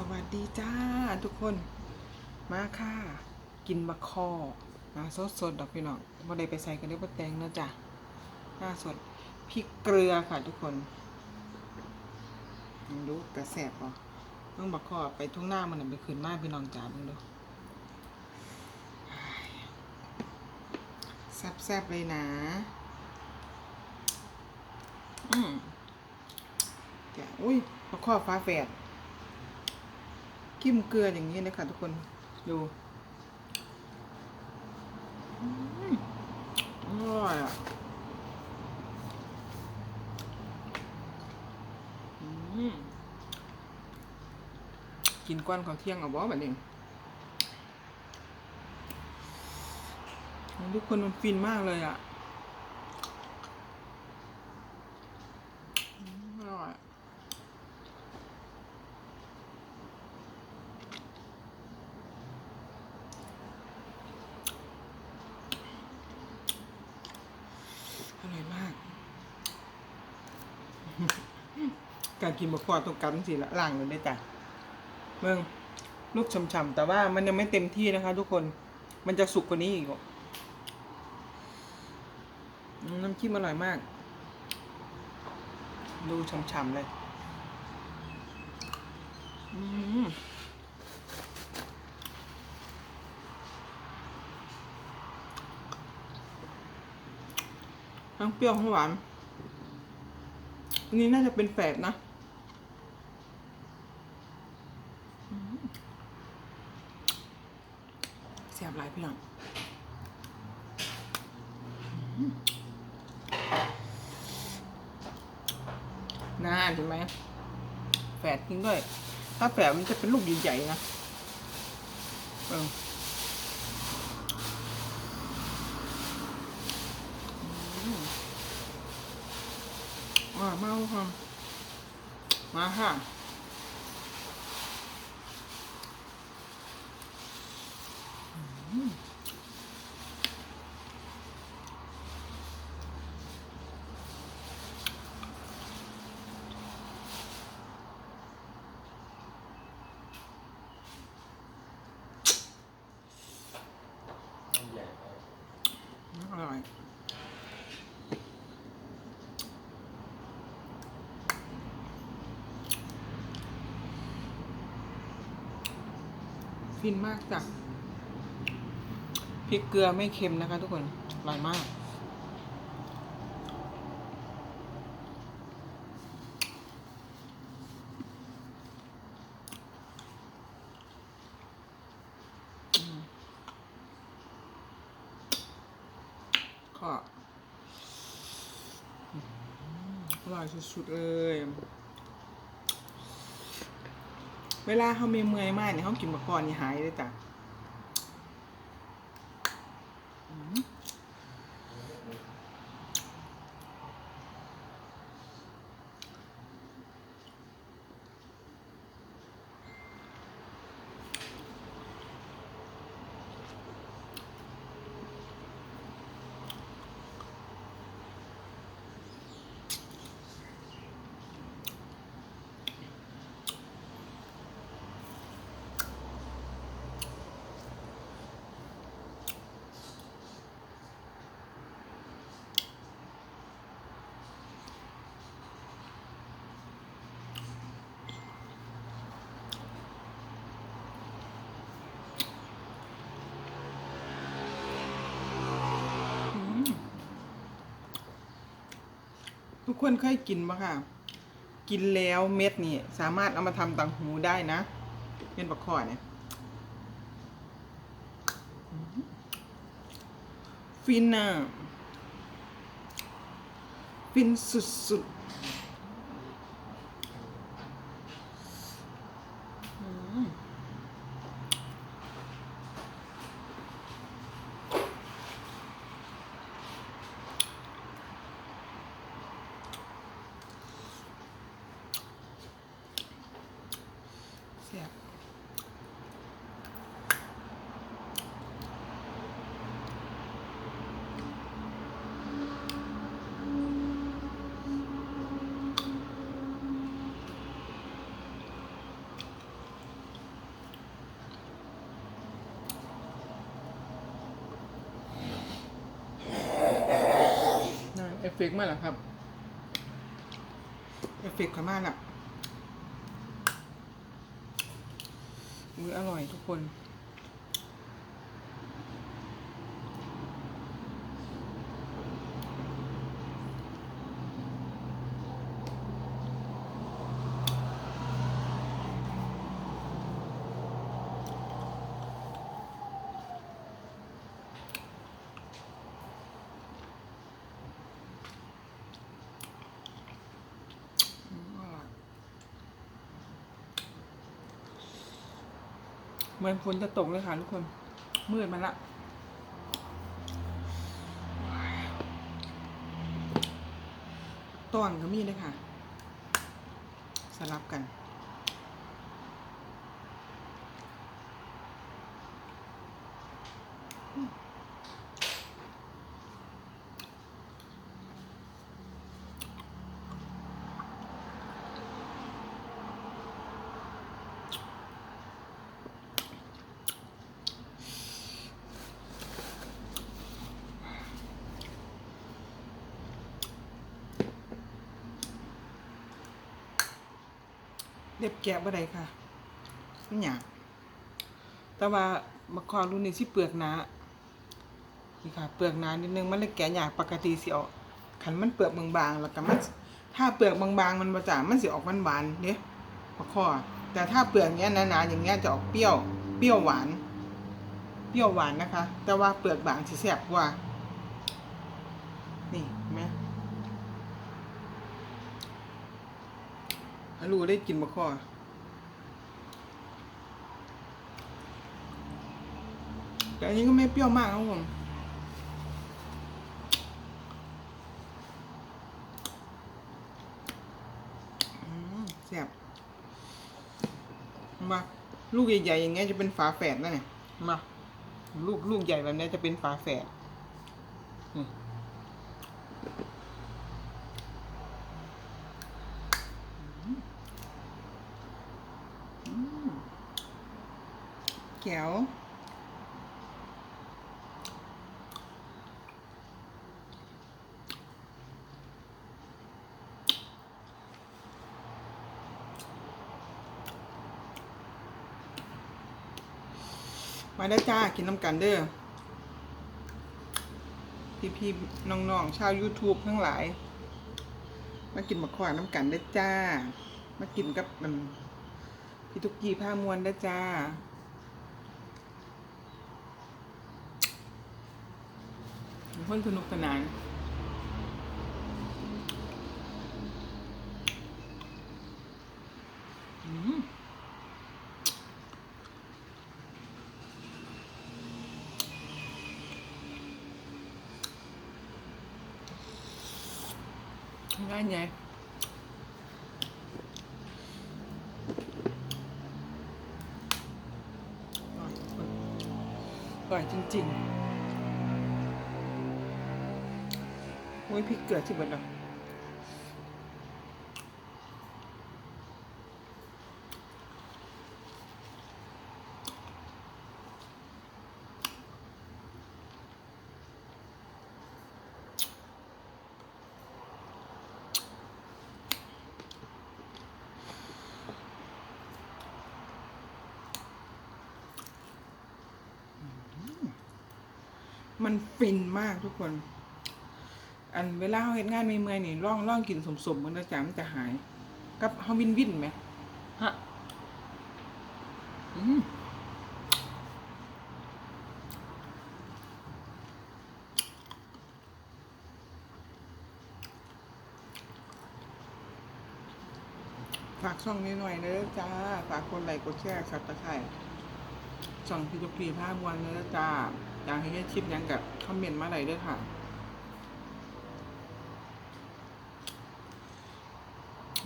สวัสดีจ้าทุกคน มาค่ะ กินบะคอนะสดสดดอกพี่น้องบ่ได้ไปใส่กันได้บ่แตงนะจ้ะหน้าสดพริกเกลือค่ะทุกคนมึงดูกระแสบป่ะเพิ่งบะคอไปทุ่งหน้ามันไปคืนมาพี่น้องจ๋าเบิ่งดูแซ่บๆเลยนะ อืมจ้ะอุ้ยบะคอฟ้าแฝด กิ้มเกลืออย่างนี้นะคะทุกคนดูอร่อยอะกินก้อนข้าวเที่ยงเอาบ่แบบนี้ทุกคนมันฟินมากเลยอะอืมอร่อย อร่อยมาก การกินบะควาต้องกันสิละล่างเลยได้อจ้ะเมืองลูกช่ำๆแต่ว่ามันยังไม่เต็มที่นะคะ ทุกคนมันจะสุกกว่านี้อีกน้ำจิ้มอร่อยมาก ดูช่ำๆเลยอืมทั้งเปรี้ยวทั้งหวานอันนี้น่าจะเป็นแฝดนะอืมแซ่บหลาย พี่น้องน่าเห็นไหมแฝดจริงด้วย ถ้าแฝดมันจะเป็นลูกใหญ่ๆนะเออมอ่ามาค่ะมาค่ะ อร่อยฟินมากจ้ะ พริกเกลือไม่เค็มนะคะทุกคนอร่อยมาก ก็อร่อยสุดๆเลยเวลาเขามีเมื่อยมากเนี่ยเขากินมะกอนนี่หายเลยจ้ะอืมอืม ทุกคนเคยกินปะค่ะ กินแล้วเม็ดนี่สามารถเอามาทำต่างหูได้นะเป็นปักคอเนี่ยฟินอะฟินสุดๆ เนี่ยเอฟเฟกต์มาแล้วครับ เอฟเฟกต์ขมาแล้ว มืออร่อยทุกคน เหมือนฝนจะตกเลยค่ะทุกคน มืดมาละต้อนก็มีเลยค่ะ สลับกัน เล็บแกะบ่ได้ค่ะมันหยาบแต่ว่ามาคอรุ่นนี้สิเปลือกหนานี่ค่ะ เปลือกหนานิดนึงมันเลยแกะยากปกติสิออกขันมันเปลือกบางๆแล้วก็มันถ้าเปลือกบางๆมันบ่จ่ามันสิออกหวานๆเด้มาคอแต่ถ้าเปลือกเนี้ยหนาๆอย่างเงี้ยจะออกเปรี้ยว เปรี้ยวหวาน เปรี้ยวหวานนะคะ แต่ว่าเปลือกบางสิแซ่บกว่า นี่เห็นไหมฮั ลโหลได้กินมะข้อแต่อันนี้ก็ไม่เปรี้ยวมากครับผมแซ่บมาลูกใหญ่ๆอย่างเงี้ยจะเป็นฝาแฝดนั่นไงมาลูกลูกใหญ่แบบเนี้ยจะเป็นฝาแฝด แก้วมาได้จ้า กินน้ำกันเด้อพี่พี่ๆน้องๆ ชาว YouTube ทั้งหลาย มากินมะขวานน้ำกันได้จ้า มากินกับมันพี่ทุกกี้ผ้ามวนได้จ้า เพิ่นสนุกสนานอืมง่ายไงอร่อยจริง ๆ โอ้ยพริกเกลือที่เบิดแล้วมันฟินมากทุกคน อันเวลาเราเฮ็ดงานเมื่อยๆนี่ร่องร่องกินสมๆมันจะจามันจะหาย กับเฮาวินวินไหมฮะอืมฝากช่องนี้หน่อยเด้อจ้า ฝากคนไลค์กดแชร์สับตะไคร่ช่องพี่ทุกพี่ภาพมวันเด้อจ้าอยากให้เฮ็ดคลิปหยังกับคอมเมนต์มาได้เด้อค่ะ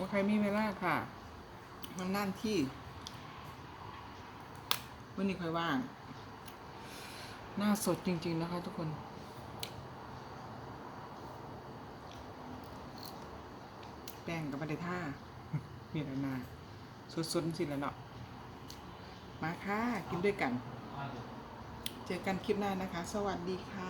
ว่าใครมีเวลาค่ะมันนั่นที่วันนี้ค่อยว่าง หน้าสดจริง ๆ นะคะ ทุกคนแป้งกับบันไดท่ามีอะไรนาสดๆสิแล้วเนาะมาค่ะ กินด้วยกัน เจอกันคลิปหน้านะคะ สวัสดีค่ะ